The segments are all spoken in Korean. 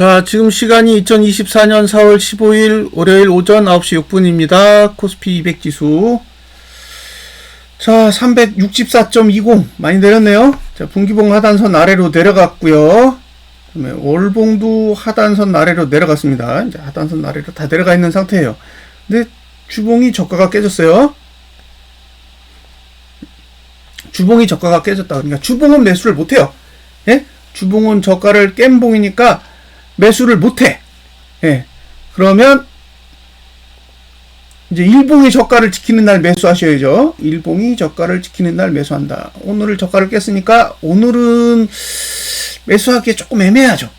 자, 지금 시간이 2024년 4월 15일 월요일 오전 9시 6분입니다. 코스피 200 지수. 자, 364.20 많이 내렸네요. 자, 분기봉 하단선 아래로 내려갔고요. 그다음에 월봉도 하단선 아래로 내려갔습니다. 이제 하단선 아래로 다 내려가 있는 상태예요. 근데 주봉이 저가가 깨졌어요. 주봉이 저가가 깨졌다. 그러니까 주봉은 매수를 못 해요. 예? 주봉은 저가를 깬 봉이니까 매수를 못해. 예. 그러면 이제 일봉이 저가를 지키는 날 매수하셔야죠. 일봉이 저가를 지키는 날 매수한다. 오늘을 저가를 깼으니까 오늘은 매수하기 조금 애매하죠.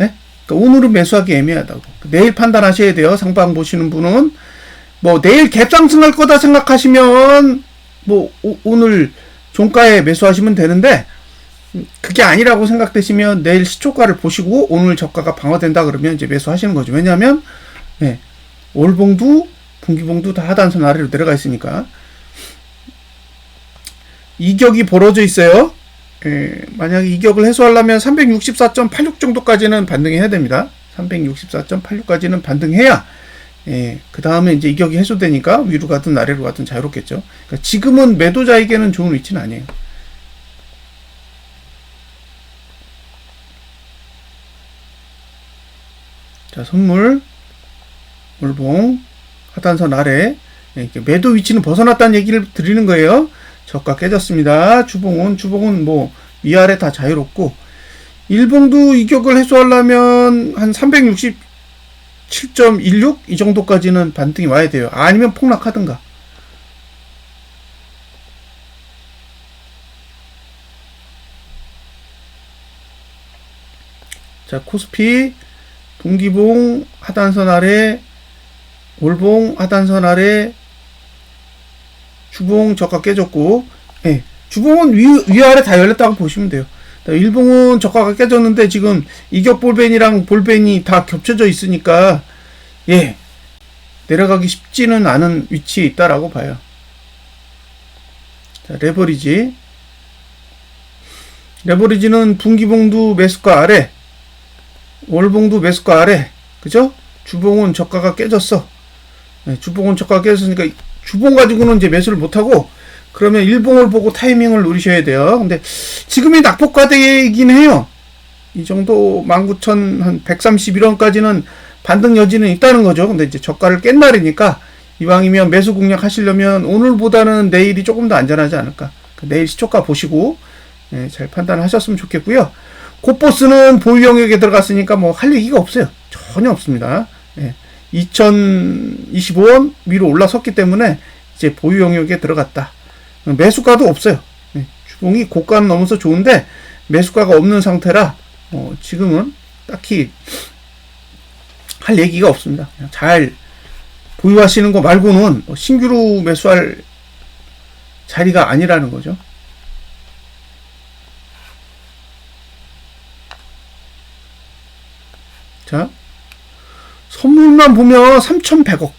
예? 그러니까 오늘은 매수하기 애매하다고. 내일 판단하셔야 돼요. 상방 보시는 분은 뭐 내일 갭 상승할 거다 생각하시면 뭐 오, 오늘 종가에 매수하시면 되는데 그게 아니라고 생각되시면 내일 시초가를 보시고 오늘 저가가 방어된다 그러면 이제 매수하시는 거죠. 왜냐하면 예, 올봉도 분기봉도 다 하단선 아래로 내려가 있으니까 이격이 벌어져 있어요. 예, 만약에 이격을 해소하려면 364.86 정도까지는 반등해야 됩니다. 364.86까지는 반등해야 예, 그 다음에 이제 이격이 해소되니까 위로 가든 아래로 가든 자유롭겠죠. 그러니까 지금은 매도자에게는 좋은 위치는 아니에요. 자, 선물, 물봉, 하단선 아래, 예, 이렇게 매도 위치는 벗어났다는 얘기를 드리는 거예요. 저가 깨졌습니다. 주봉은, 주봉은 뭐, 위아래 다 자유롭고, 일봉도 이격을 해소하려면 한 367.16? 이 정도까지는 반등이 와야 돼요. 아니면 폭락하든가. 자, 코스피, 분기봉 하단선 아래, 올봉 하단선 아래, 주봉 저가 깨졌고, 예, 주봉은 위, 위아래 다 열렸다고 보시면 돼요. 일봉은 저가가 깨졌는데 지금 이격 볼벤이랑 볼벤이 다 겹쳐져 있으니까, 예, 내려가기 쉽지는 않은 위치에 있다라고 봐요. 자, 레버리지. 레버리지는 분기봉도 매수가 아래, 월봉도 매수가 아래, 그죠? 주봉은 저가가 깨졌어. 네, 주봉은 저가가 깨졌으니까 주봉 가지고는 이제 매수를 못하고 그러면 일봉을 보고 타이밍을 노리셔야 돼요. 근데 지금이 낙폭과대이긴 해요. 이 정도 19,000, 한 131원까지는 반등 여지는 있다는 거죠. 근데 이제 저가를 깬 날이니까 이왕이면 매수 공략 하시려면 오늘보다는 내일이 조금 더 안전하지 않을까. 그 내일 시초가 보시고 네, 잘 판단하셨으면 좋겠고요. 코포스는 보유 영역에 들어갔으니까 뭐 할 얘기가 없어요. 전혀 없습니다. 예. 2025원 위로 올라섰기 때문에 이제 보유 영역에 들어갔다. 매수가도 없어요. 예. 주봉이 고가는 넘어서 좋은데 매수가가 없는 상태라 어, 지금은 딱히 할 얘기가 없습니다. 잘 보유하시는 거 말고는 뭐 신규로 매수할 자리가 아니라는 거죠. 자, 선물만 보면 3,100억.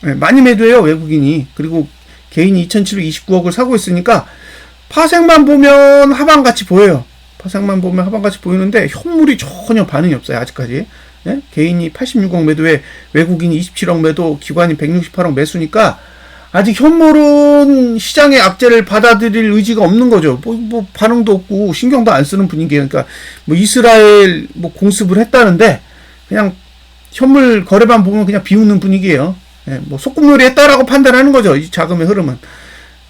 네, 많이 매도해요, 외국인이. 그리고 개인이 2,729억을 사고 있으니까 파생만 보면 하방같이 보여요. 파생만 보면 하방같이 보이는데 현물이 전혀 반응이 없어요, 아직까지. 네? 개인이 86억 매도에 외국인이 27억 매도, 기관이 168억 매수니까 아직 현물은 시장의 악재를 받아들일 의지가 없는 거죠. 뭐, 뭐 반응도 없고 신경도 안 쓰는 분위기예요. 그러니까 뭐 이스라엘 뭐 공습을 했다는데 그냥 현물 거래만 보면 그냥 비웃는 분위기예요. 예, 뭐 소꿉놀이 했다라고 판단하는 거죠. 이 자금의 흐름은.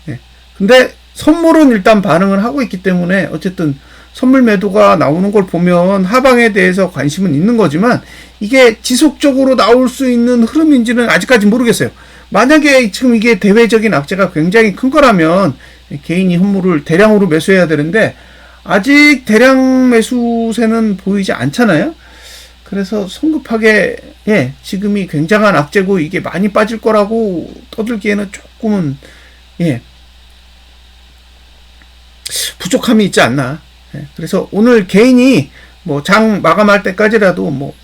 예. 근데 선물은 일단 반응을 하고 있기 때문에 어쨌든 선물 매도가 나오는 걸 보면 하방에 대해서 관심은 있는 거지만 이게 지속적으로 나올 수 있는 흐름인지는 아직까지 모르겠어요. 만약에 지금 이게 대외적인 악재가 굉장히 큰 거라면 개인이 현물을 대량으로 매수해야 되는데 아직 대량 매수세는 보이지 않잖아요. 그래서 성급하게 예 지금이 굉장한 악재고 이게 많이 빠질 거라고 떠들기에는 조금은 예 부족함이 있지 않나. 예, 그래서 오늘 개인이 뭐 장 마감할 때까지라도 뭐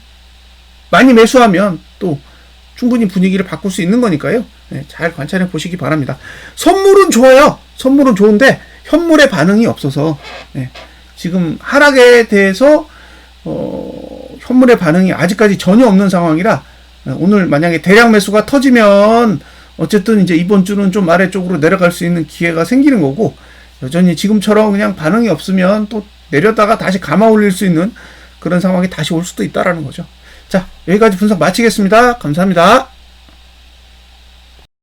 많이 매수하면 또 충분히 분위기를 바꿀 수 있는 거니까요. 예, 잘 관찰해 보시기 바랍니다. 선물은 좋아요. 선물은 좋은데 현물의 반응이 없어서 예, 지금 하락에 대해서 어, 현물의 반응이 아직까지 전혀 없는 상황이라 어, 오늘 만약에 대량 매수가 터지면 어쨌든 이제 이번 주는 좀 아래쪽으로 내려갈 수 있는 기회가 생기는 거고 여전히 지금처럼 그냥 반응이 없으면 또 내렸다가 다시 감아 올릴 수 있는 그런 상황이 다시 올 수도 있다라는 거죠. 자, 여기까지 분석 마치겠습니다. 감사합니다.